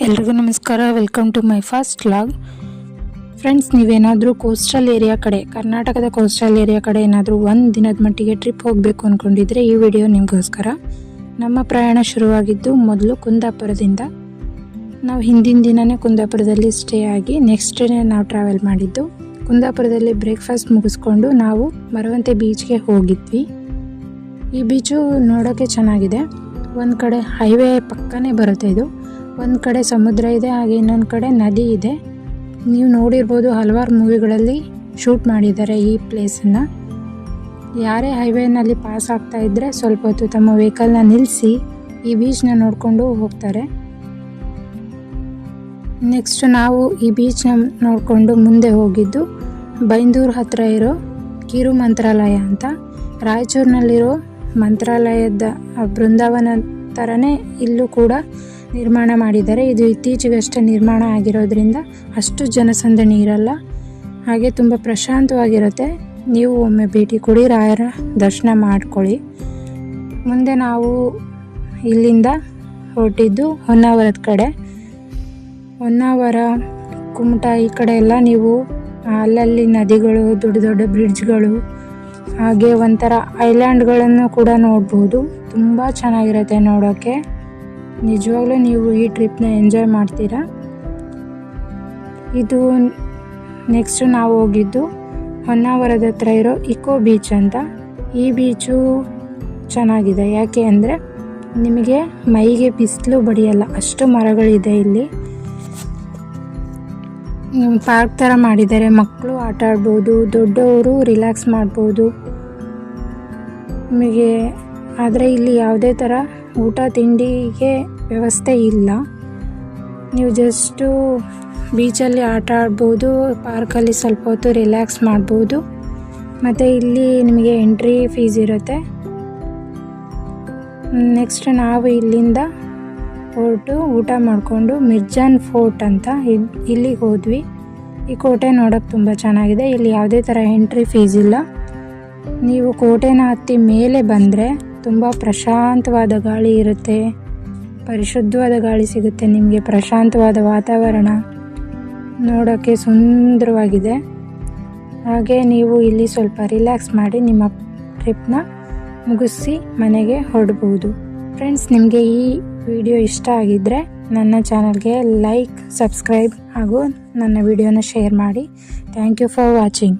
ಎಲ್ರಿಗೂ ನಮಸ್ಕಾರ. Welcome to my first vlog friends ನೀವೇನಾದರೂ ಕೋಸ್ಟಲ್ ಏರಿಯಾ ಕಡೆ, ಕರ್ನಾಟಕದ ಕೋಸ್ಟಲ್ ಏರಿಯಾ ಕಡೆ ಏನಾದರೂ ಒಂದು ದಿನದ ಮಟ್ಟಿಗೆ ಟ್ರಿಪ್ ಹೋಗಬೇಕು ಅಂದ್ಕೊಂಡಿದ್ರೆ ಈ ವಿಡಿಯೋ ನಿಮಗೋಸ್ಕರ. ನಮ್ಮ ಪ್ರಯಾಣ ಶುರುವಾಗಿದ್ದು ಮೊದಲು ಕುಂದಾಪುರದಿಂದ. ನಾವು ಹಿಂದಿನ ದಿನವೇ ಕುಂದಾಪುರದಲ್ಲಿ ಸ್ಟೇ ಆಗಿ ನೆಕ್ಸ್ಟ್ ಡೇ ನಾವು ಟ್ರಾವೆಲ್ ಮಾಡಿದ್ದು. ಕುಂದಾಪುರದಲ್ಲಿ ಬ್ರೇಕ್ಫಾಸ್ಟ್ ಮುಗಿಸ್ಕೊಂಡು ನಾವು ಮರವಂತೆ ಬೀಚ್ಗೆ ಹೋಗಿದ್ವಿ. ಈ ಬೀಚು ನೋಡೋಕ್ಕೆ ಚೆನ್ನಾಗಿದೆ. ಒಂದು ಕಡೆ ಹೈವೇ ಪಕ್ಕನೇ ಬರುತ್ತೆ ಇದು. ಒಂದು ಕಡೆ ಸಮುದ್ರ ಇದೆ, ಹಾಗೆ ಇನ್ನೊಂದು ಕಡೆ ನದಿ ಇದೆ. ನೀವು ನೋಡಿರ್ಬೋದು ಹಲವಾರು ಮೂವಿಗಳಲ್ಲಿ ಶೂಟ್ ಮಾಡಿದ್ದಾರೆ ಈ ಪ್ಲೇಸನ್ನು ಯಾರೇ ಹೈವೇನಲ್ಲಿ ಪಾಸ್ ಆಗ್ತಾ ಇದ್ದರೆ ಸ್ವಲ್ಪ ಹೊತ್ತು ತಮ್ಮ ವೆಹಿಕಲ್ನ ನಿಲ್ಲಿಸಿ ಈ ಬೀಚ್ನ ನೋಡಿಕೊಂಡು ಹೋಗ್ತಾರೆ. ನೆಕ್ಸ್ಟ್ ನಾವು ಈ ಬೀಚ್ನ ನೋಡಿಕೊಂಡು ಮುಂದೆ ಹೋಗಿದ್ದು ಬೈಂದೂರು ಹತ್ತಿರ ಇರೋ ಕಿರು ಮಂತ್ರಾಲಯ ಅಂತ. ರಾಯಚೂರಿನಲ್ಲಿರೋ ಮಂತ್ರಾಲಯದ ಬೃಂದಾವನ ಥರನೇ ಇಲ್ಲೂ ಕೂಡ ನಿರ್ಮಾಣ ಮಾಡಿದ್ದಾರೆ. ಇದು ಇತ್ತೀಚೆಗಷ್ಟೇ ನಿರ್ಮಾಣ ಆಗಿರೋದ್ರಿಂದ ಅಷ್ಟು ಜನಸಂದಣಿ ಇರಲ್ಲ. ಹಾಗೆ ತುಂಬ ಪ್ರಶಾಂತವಾಗಿರುತ್ತೆ. ನೀವು ಒಮ್ಮೆ ಭೇಟಿ ಕೊಡಿ, ರಾಯರ ದರ್ಶನ ಮಾಡ್ಕೊಳ್ಳಿ. ಮುಂದೆ ನಾವು ಇಲ್ಲಿಂದ ಹೊರಟಿದ್ದು ಹೊನ್ನಾವರದ ಕಡೆ. ಹೊನ್ನಾವರ, ಕುಮಟ ಈ ಕಡೆ ಎಲ್ಲ ನೀವು ಅಲ್ಲಲ್ಲಿ ನದಿಗಳು, ದೊಡ್ಡ ದೊಡ್ಡ ಬ್ರಿಡ್ಜ್ಗಳು, ಹಾಗೆ ಒಂಥರ ಐಲ್ಯಾಂಡ್ಗಳನ್ನು ಕೂಡ ನೋಡ್ಬೋದು. ತುಂಬ ಚೆನ್ನಾಗಿರುತ್ತೆ ನೋಡೋಕ್ಕೆ ನಿಜವಾಗ್ಲೂ ನೀವು ಈ ಟ್ರಿಪ್ನ ಎಂಜಾಯ್ ಮಾಡ್ತೀರಾ? ಇದು ನೆಕ್ಸ್ಟ್ ನಾವು ಹೋಗಿದ್ದು ಹೊನ್ನಾವರದ ಹತ್ರ ಇರೋ ಇಕೋ ಬೀಚ್ ಅಂತ. ಈ ಬೀಚು ಚೆನ್ನಾಗಿದೆ. ಯಾಕೆ ಅಂದರೆ ನಿಮಗೆ ಮೈಗೆ ಬಿಸಿಲು ಬಡಿಯಲ್ಲ, ಅಷ್ಟು ಮರಗಳಿದೆ ಇಲ್ಲಿ. ಪಾರ್ಕ್ ಥರ ಮಾಡಿದ್ದಾರೆ. ಮಕ್ಕಳು ಆಟ ಆಡ್ಬೋದು, ದೊಡ್ಡವರು ರಿಲ್ಯಾಕ್ಸ್ ಮಾಡ್ಬೋದು. ನಿಮಗೆ, ಆದರೆ ಇಲ್ಲಿ ಯಾವುದೇ ಥರ ಊಟ ತಿಂಡಿಗೆ ವ್ಯವಸ್ಥೆ ಇಲ್ಲ. ನೀವು ಜಸ್ಟು ಬೀಚಲ್ಲಿ ಆಟ ಆಡ್ಬೋದು ಪಾರ್ಕಲ್ಲಿ ಸ್ವಲ್ಪ ಹೊತ್ತು ರಿಲ್ಯಾಕ್ಸ್ ಮಾಡ್ಬೋದು. ಮತ್ತು ಇಲ್ಲಿ ನಿಮಗೆ ಎಂಟ್ರಿ ಫೀಸ್ ಇರುತ್ತೆ. ನೆಕ್ಸ್ಟ್ ನಾವು ಇಲ್ಲಿಂದ ಹೊರಟು ಊಟ ಮಾಡಿಕೊಂಡು ಮಿರ್ಜಾನ್ ಫೋರ್ಟ್ ಅಂತ ಇಲ್ಲಿಗೆ ಹೋದ್ವಿ. ಈ ಕೋಟೆ ನೋಡೋಕ್ಕೆ ತುಂಬ ಚೆನ್ನಾಗಿದೆ. ಇಲ್ಲಿ ಯಾವುದೇ ಥರ ಎಂಟ್ರಿ ಫೀಸ್ ಇಲ್ಲ. ನೀವು ಕೋಟೆನ ಹತ್ತಿ ಮೇಲೆ ಬಂದರೆ ತುಂಬ ಪ್ರಶಾಂತವಾದ ಗಾಳಿ ಇರುತ್ತೆ. ಪರಿಶುದ್ಧವಾದ ಗಾಳಿ ಸಿಗುತ್ತೆ ನಿಮಗೆ, ಪ್ರಶಾಂತವಾದ ವಾತಾವರಣ ನೋಡೋಕ್ಕೆ ಸುಂದರವಾಗಿದೆ. ಹಾಗೆ ನೀವು ಇಲ್ಲಿ ಸ್ವಲ್ಪ ರಿಲ್ಯಾಕ್ಸ್ ಮಾಡಿ ನಿಮ್ಮ ಟ್ರಿಪ್ನ ಮುಗಿಸಿ ಮನೆಗೆ ಹೊರಡ್ಬೋದು. ಫ್ರೆಂಡ್ಸ್, ನಿಮಗೆ ಈ ವಿಡಿಯೋ ಇಷ್ಟ ಆಗಿದ್ದರೆ ನನ್ನ ಚಾನಲ್ಗೆ ಲೈಕ್, ಸಬ್ಸ್ಕ್ರೈಬ್ ಹಾಗೂ ನನ್ನ ವಿಡಿಯೋನ ಶೇರ್ ಮಾಡಿ. Thank you for watching.